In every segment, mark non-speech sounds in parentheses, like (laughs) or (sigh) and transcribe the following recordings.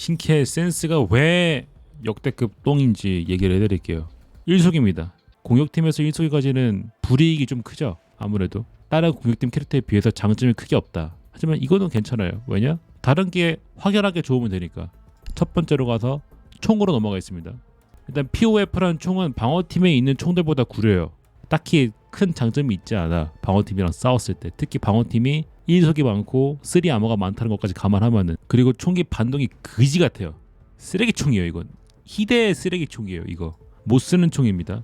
신캐 센스가 왜 역대급 똥인지 얘기를 해드릴게요. 1속입니다. 공격팀에서 1속이까지는 불이익이 좀 크죠. 아무래도 다른 공격팀 캐릭터에 비해서 장점이 크게 없다. 하지만 이거는 괜찮아요. 왜냐? 다른 게 확연하게 좋으면 되니까. 첫 번째로 가서 총으로 넘어가겠습니다. 일단 POF라는 총은 방어팀에 있는 총들보다 구려요. 딱히 큰 장점이 있지 않아. 방어팀이랑 싸웠을 때. 특히 방어팀이 1속이 많고 3 아머가 많다는 것까지 감안하면은 그리고 총기 반동이 그지 같아요. 쓰레기 총이에요, 이건. 희대의 쓰레기 총이에요, 이거. 못 쓰는 총입니다.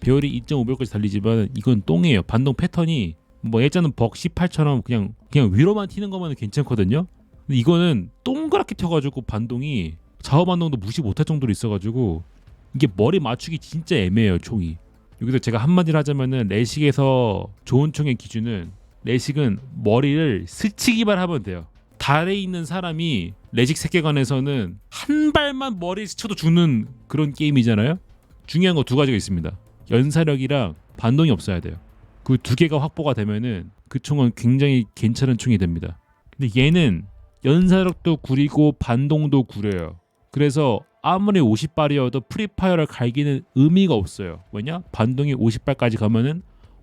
배열이 2.5배까지 달리지만 이건 똥이에요. 반동 패턴이 뭐 예전은 벅 18처럼 그냥 그냥 위로만 튀는 것만 은 괜찮거든요. 근데 이거는 동그랗게 튀어가지고 반동이 좌우 반동도 무시 못할 정도로 있어가지고 이게 머리 맞추기 진짜 애매해요 총이. 여기서 제가 한마디를 하자면은 레식에서 좋은 총의 기준은 레식은 머리를 스치기만 하면 돼요. 달에 있는 사람이 레식 세계관에서는 한 발만 머리 스쳐도 죽는 그런 게임이잖아요. 중요한 거 두 가지가 있습니다. 연사력이랑 반동이 없어야 돼요. 그 두 개가 확보가 되면은 그 총은 굉장히 괜찮은 총이 됩니다. 근데 얘는 연사력도 구리고 반동도 구려요. 그래서 아무리 50발이어도 프리파이어를 갈기는 의미가 없어요. 왜냐? 반동이 50발까지 가면은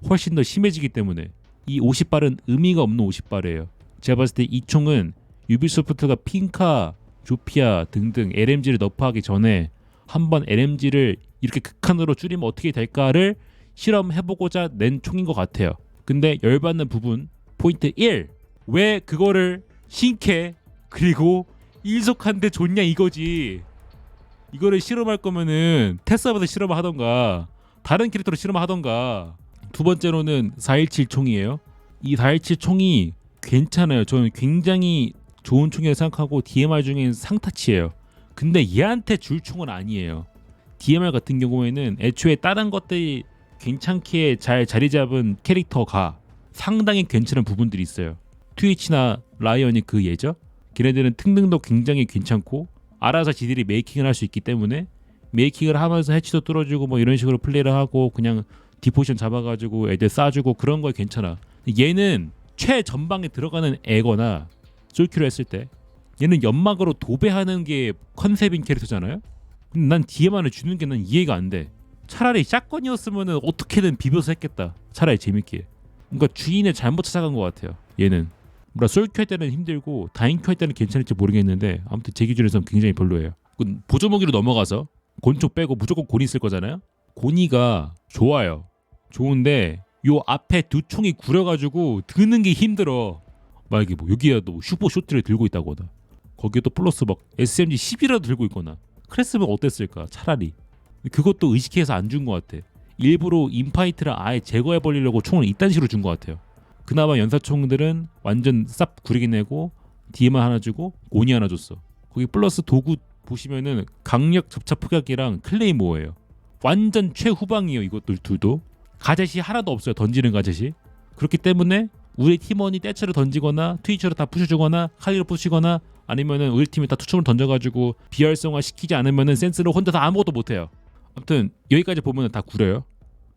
훨씬 더 심해지기 때문에 이 50발은 의미가 없는 50발이에요. 제가 봤을 때 이 총은 유비소프트가 핑카, 조피아 등등 LMG를 너프하기 전에 한번 LMG를 이렇게 극한으로 줄이면 어떻게 될까를 실험해보고자 낸 총인 것 같아요. 근데 열받는 부분 포인트 1. 왜 그거를 신캐 그리고 일속한데 좋냐 이거지. 이거를 실험할 거면은 테스트하면서 실험을 하던가 다른 캐릭터로 실험을 하던가 두 번째로는 417 총이에요. 이 417 총이 괜찮아요. 저는 굉장히 좋은 총이라고 생각하고 DMR 중엔 상타치예요. 근데 얘한테 줄 총은 아니에요. DMR 같은 경우에는 애초에 다른 것들이 괜찮게 잘 자리 잡은 캐릭터가 상당히 괜찮은 부분들이 있어요. 트위치나 라이언이 그 예죠. 걔네들은 특능도 굉장히 괜찮고 알아서 지들이 메이킹을 할 수 있기 때문에 메이킹을 하면서 해치도 뚫어주고 뭐 이런 식으로 플레이를 하고 그냥 디포션 잡아가지고 애들 쏴주고 그런 거 괜찮아. 얘는 최전방에 들어가는 애거나 솔큐를 했을 때 얘는 연막으로 도배하는 게 컨셉인 캐릭터잖아요. 근데 난 DMR을 주는 게 난 이해가 안 돼. 차라리 샷건이었으면은 어떻게든 비벼서 했겠다. 차라리 재밌게. 그러니까 주인을 잘못 찾아간 것 같아요. 얘는. 뭐라 솔큐 할 때는 힘들고 다인큐 할 때는 괜찮을지 모르겠는데 아무튼 제 기준에서는 굉장히 별로예요. 그 보조무기로 넘어가서 곤총 빼고 무조건 고니 쓸 거잖아요. 고니가 좋아요. 좋은데 요 앞에 두 총이 구려가지고 드는 게 힘들어. 막 이게 뭐 여기야도 슈퍼 쇼트를 들고 하다. 거기에 또 플러스 막 SMG 10이라도 들고 있거나 그랬으면 어땠을까 차라리 그것도 의식해서 안 준 것 같아 일부러 인파이트를 아예 제거해 버리려고 총을 이딴 식으로 준 것 같아요 그나마 연사총들은 완전 쌉 구리게 내고 DMR 하나 주고 고니 하나 줬어 거기 플러스 도구 보시면은 강력 접착 폭약이랑 클레이모어예요 완전 최후방이에요 이것들 둘도 가젯이 하나도 없어요 던지는 가젯이 그렇기 때문에 우리 팀원이 떼처를 던지거나 트위처를 다 부셔주거나 칼리를 부시거나 아니면은 우리 팀이 다 투총을 던져가지고 비활성화 시키지 않으면은 센스를 혼자서 아무것도 못해요. 아무튼 여기까지 보면은 다 구려요.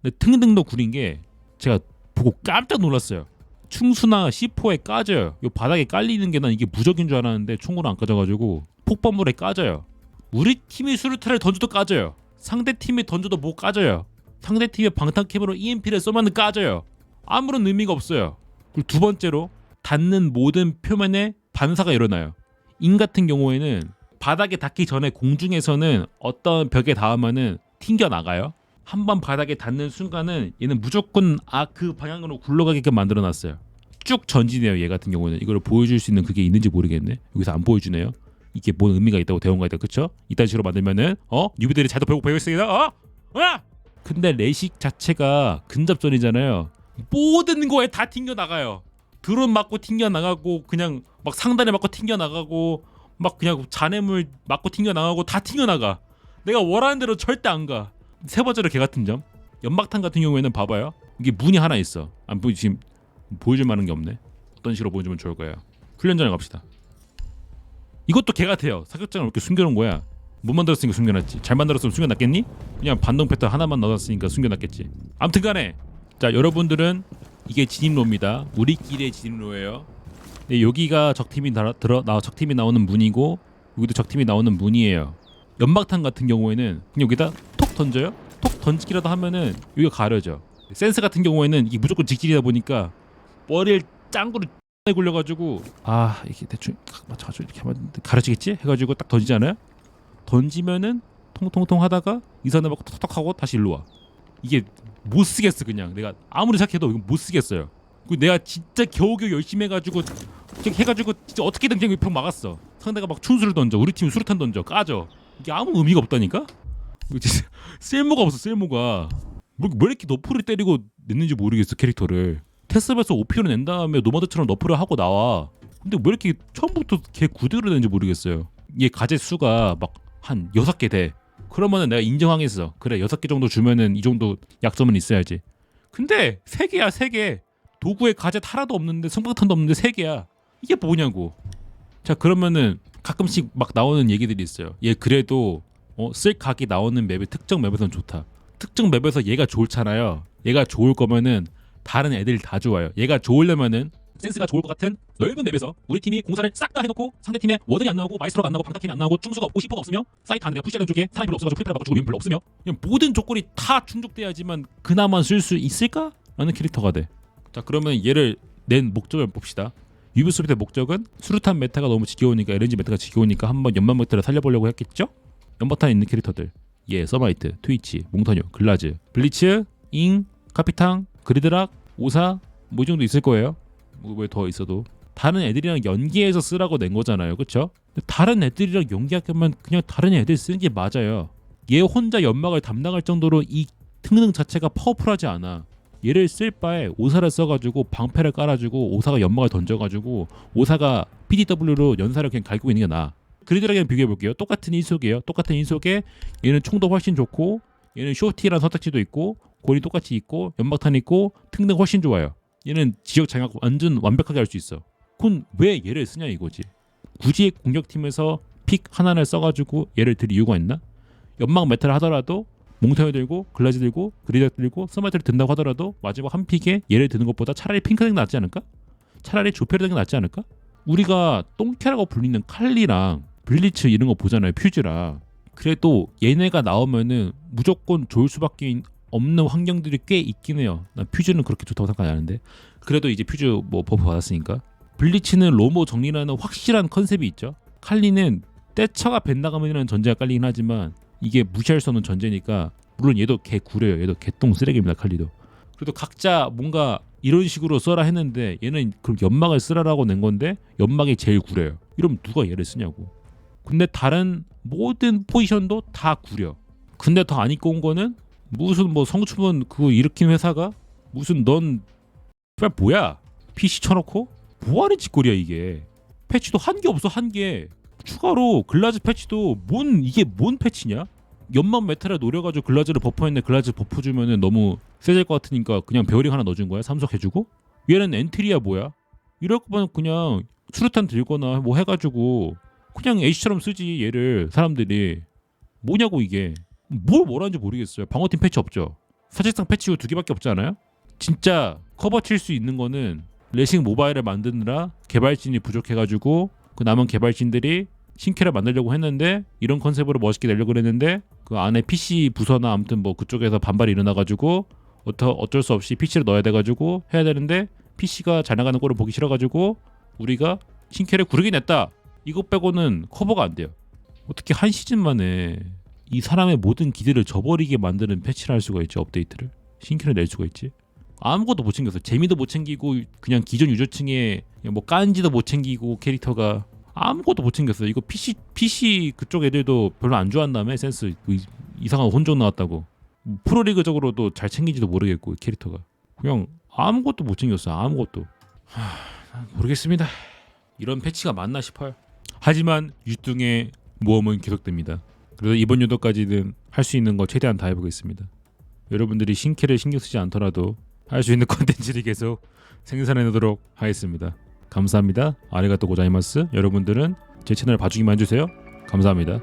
근데 등등도 구린 게 제가 보고 깜짝 놀랐어요. 충수나 C4에 까져요. 요 바닥에 깔리는 게 난 이게 무적인 줄 알았는데 총으로 안 까져가지고 폭발물에 까져요. 우리 팀이 수류탄을 던져도 까져요. 상대 팀이 던져도 못 까져요. 상대 팀의 방탄캠으로 EMP를 쏘면 까져요. 아무런 의미가 없어요. 그리고 두 번째로 닿는 모든 표면에 반사가 일어나요. 인 같은 경우에는 바닥에 닿기 전에 공중에서는 어떤 벽에 닿으면은 튕겨 나가요. 한 번 바닥에 닿는 순간은 얘는 무조건 아 그 방향으로 굴러가게끔 만들어 놨어요. 쭉 전진해요. 얘 같은 경우는 이걸 보여줄 수 있는 그게 있는지 모르겠네. 여기서 안 보여주네요. 이게 뭔 의미가 있다고 대원가 있다 그쵸? 이딴 식으로 만들면은 어 뉴비들이 잘도 배우고 배우고 있습니다. 어? 어? 근데 레식 자체가 근접전이잖아요. 모든 거에 다 튕겨 나가요. 드론 맞고 튕겨 나가고 그냥 막 상단에 맞고 튕겨 나가고 막 그냥 잔해물 맞고 튕겨 나가고 다 튕겨 나가. 내가 원하는 대로 절대 안 가. 세 번째로 개 같은 점. 연막탄 같은 경우에는 봐봐요. 이게 문이 하나 있어. 안 보이 지금 보여줄 만한 게 없네. 어떤 식으로 보여주면 좋을 거예요. 훈련장에 갑시다. 이것도 개 같아요. 사격장을 이렇게 숨겨놓은 거야. 못 만들었으니까 숨겨놨지. 잘 만들었으면 숨겨놨겠니? 그냥 반동 패턴 하나만 넣었으니까 숨겨놨겠지. 아무튼간에 자 여러분들은 이게 진입로입니다. 우리끼리의 진입로예요. 네, 여기가 적팀이 나, 들어 나 적팀이 나오는 문이고 여기도 적팀이 나오는 문이에요. 연막탄 같은 경우에는 그냥 여기다 톡 던져요. 톡 던지기라도 하면은 여기가 가려져. 센스 같은 경우에는 이게 무조건 직진이다 보니까 머리를 짱구로 X 굴려가지고 아 이게 대충 각 맞춰가지고 이렇게 하면 가려지겠지 해가지고 딱 던지잖아요. 던지면은 통통통 하다가 이산을 맞고 톡톡 하고 다시 일로 와. 이게 못 쓰겠어 그냥 내가 아무리 생각해도 이거 못 쓰겠어요. 그 내가 진짜 겨우겨우 열심히 해가지고 해가지고 진짜 어떻게든 그냥 병 막았어. 상대가 막 춘수를 던져, 우리 팀 수류탄 던져, 까져. 이게 아무 의미가 없다니까. 진짜 쓸모가 없어 쓸모가. 뭐, 왜 이렇게 너프를 때리고 냈는지 모르겠어 캐릭터를. 테스트에서 오피를 낸 다음에 노마드처럼 너프를 하고 나와. 근데 왜 이렇게 처음부터 걔 구대로 냈는지 모르겠어요. 얘 가제 수가 막 한 여섯 개 돼. 그러면은 내가 인정하겠어. 그래 여섯 개 정도 주면은 이 정도 약점은 있어야지. 근데 세 개야 세 개. 도구에 가제 하나도 없는데 성광탄도 없는데 세 개야. 이게 뭐냐고. 자 그러면은 가끔씩 막 나오는 얘기들이 있어요. 얘 그래도 어, 쓸 각이 나오는 맵이 특정 맵에선 좋다. 특정 맵에서 얘가 좋잖아요. 얘가 좋을 거면은 다른 애들이 다 좋아요. 얘가 좋으려면은 센스가 좋을 것 같은 넓은 맵에서 우리 팀이 공사를 싹 다 해놓고 상대 팀에 워든이 안 나오고 마이스터가 안 나오고 방타팀이 안 나오고 충수가 없고 시퍼가 없으며 사이트 안에 푸시하는 쪽에 사람이 별로 없어가지고 프리패를 바꿔주고 면 별로 없으며 그냥 모든 조건이 다 충족돼야지만 그나마 쓸 수 있을까? 라는 캐릭터가 돼. 자 그러면 얘를 낸 목적을 봅시다. 유비소프트의 목적은 수류탄 메타가 너무 지겨우니까 LNG 메타가 지겨우니까 한번 연막 메타를 살려보려고 했겠죠? 연막탄 있는 캐릭터들 예 서마이트, 트위치, 몽타뉴, 글라즈, 블리츠, 잉, 카피탕, 그리드락, 오사 뭐 이 정도 있을 거예요. 뭐 더 있어도 다른 애들이랑 연계해서 쓰라고 낸 거잖아요, 그렇죠? 다른 애들이랑 연계하면 그냥 다른 애들 쓰는 게 맞아요. 얘 혼자 연막을 담당할 정도로 이 특능 자체가 파워풀하지 않아. 얘를 쓸 바에 오사를 써가지고 방패를 깔아주고 오사가 연막을 던져가지고 오사가 PDW로 연사를 그냥 갈고 있는 게 나아. 그리드락이랑 비교해 볼게요. 똑같은 인속이에요. 똑같은 인속에 얘는 총도 훨씬 좋고 얘는 쇼티라는 선택지도 있고 골이 똑같이 있고 연막탄 있고 특능 훨씬 좋아요. 얘는 지역 장악 완전 완벽하게 할 수 있어. 그건 왜 얘를 쓰냐 이거지. 굳이 공격팀에서 픽 하나를 써가지고 얘를 들 이유가 있나? 연막 메탈을 하더라도 몽타뉴 들고 글라즈 들고 그리닥 들고 서마이트를 든다고 하더라도 마지막 한 픽에 얘를 드는 것보다 차라리 핑크색이 낫지 않을까? 차라리 조페르등이 낫지 않을까? 우리가 똥캐라고 불리는 칼리랑 블리츠 이런 거 보잖아요 퓨즈랑 그래도 얘네가 나오면은 무조건 좋을 수밖에 없는 환경들이 꽤 있긴 해요 난 퓨즈는 그렇게 좋다고 생각하지 않는데 그래도 이제 퓨즈 뭐 버프 받았으니까 블리츠는 로모 정리라는 확실한 컨셉이 있죠 칼리는 떼처가 벤나가면이라는 전제가 깔리긴 하지만 이게 무시할 수 없는 전제니까 물론 얘도 개 구려요. 얘도 개똥 쓰레기입니다. 칼리도. 그래도 각자 뭔가 이런 식으로 써라 했는데 얘는 그 연막을 쓰라라고 낸 건데 연막이 제일 구려요. 이러면 누가 얘를 쓰냐고. 근데 다른 모든 포지션도 다 구려. 근데 더 안 입고 온 거는 무슨 뭐 성추문 그거 일으킨 회사가 무슨 넌 뭐야 PC 쳐놓고 뭐하는 짓거리야 이게 패치도 한게 없어 한게 추가로 글라즈 패치도 뭔 이게 뭔 패치냐? 연막 메탈을 노려가지고 글라즈를 버퍼했는데 글라즈 버프 주면은 너무 세질 것 같으니까 그냥 베어링 하나 넣어준 거야 삼석 해주고 얘는 엔트리야 뭐야? 이럴 거면 그냥 수류탄 들거나 뭐 해가지고 그냥 H처럼 쓰지 얘를. 사람들이. 뭐냐고 이게. 뭘 뭐라는지 모르겠어요. 방어팀 패치 없죠? 사실상 패치 두 개밖에 없지 않아요? 진짜 커버 칠 수 있는 거는 레싱 모바일을 만드느라 개발진이 부족해가지고 그 남은 개발진들이 신캐를 만들려고 했는데 이런 컨셉으로 멋있게 내려고 그랬는데 그 안에 PC 부서나 아무튼 뭐 그쪽에서 반발이 일어나가지고 어터, 어쩔 수 없이 PC를 넣어야 돼가지고 해야 되는데 PC가 잘 나가는 꼴을 보기 싫어가지고 우리가 신캐를 구르게 냈다 이것 빼고는 커버가 안 돼요 어떻게 한 시즌 만에 이 사람의 모든 기대를 저버리게 만드는 패치를 할 수가 있지 업데이트를 신캐를 낼 수가 있지 아무것도 못 챙겼어 재미도 못 챙기고 그냥 기존 유저층에 뭐 깐지도 못 챙기고 캐릭터가 아무것도 못 챙겼어요. 이거 PC PC 그쪽 애들도 별로 안 좋아한다며 센스 그 이상한 혼종 나왔다고 프로리그적으로도 잘 챙긴지도 모르겠고 캐릭터가 그냥 아무것도 못 챙겼어. 아무것도 하, 모르겠습니다. 이런 패치가 맞나 싶어요. 하지만 유뚱의 모험은 계속됩니다. 그래서 이번 연도까지는 할 수 있는 거 최대한 다 해보겠습니다. 여러분들이 신캐를 신경 쓰지 않더라도 할 수 있는 (laughs) 콘텐츠를 계속 생산해내도록 하겠습니다. 감사합니다. 아리가또 고자이마스. 여러분들은 제 채널 봐주기만 해주세요. 감사합니다.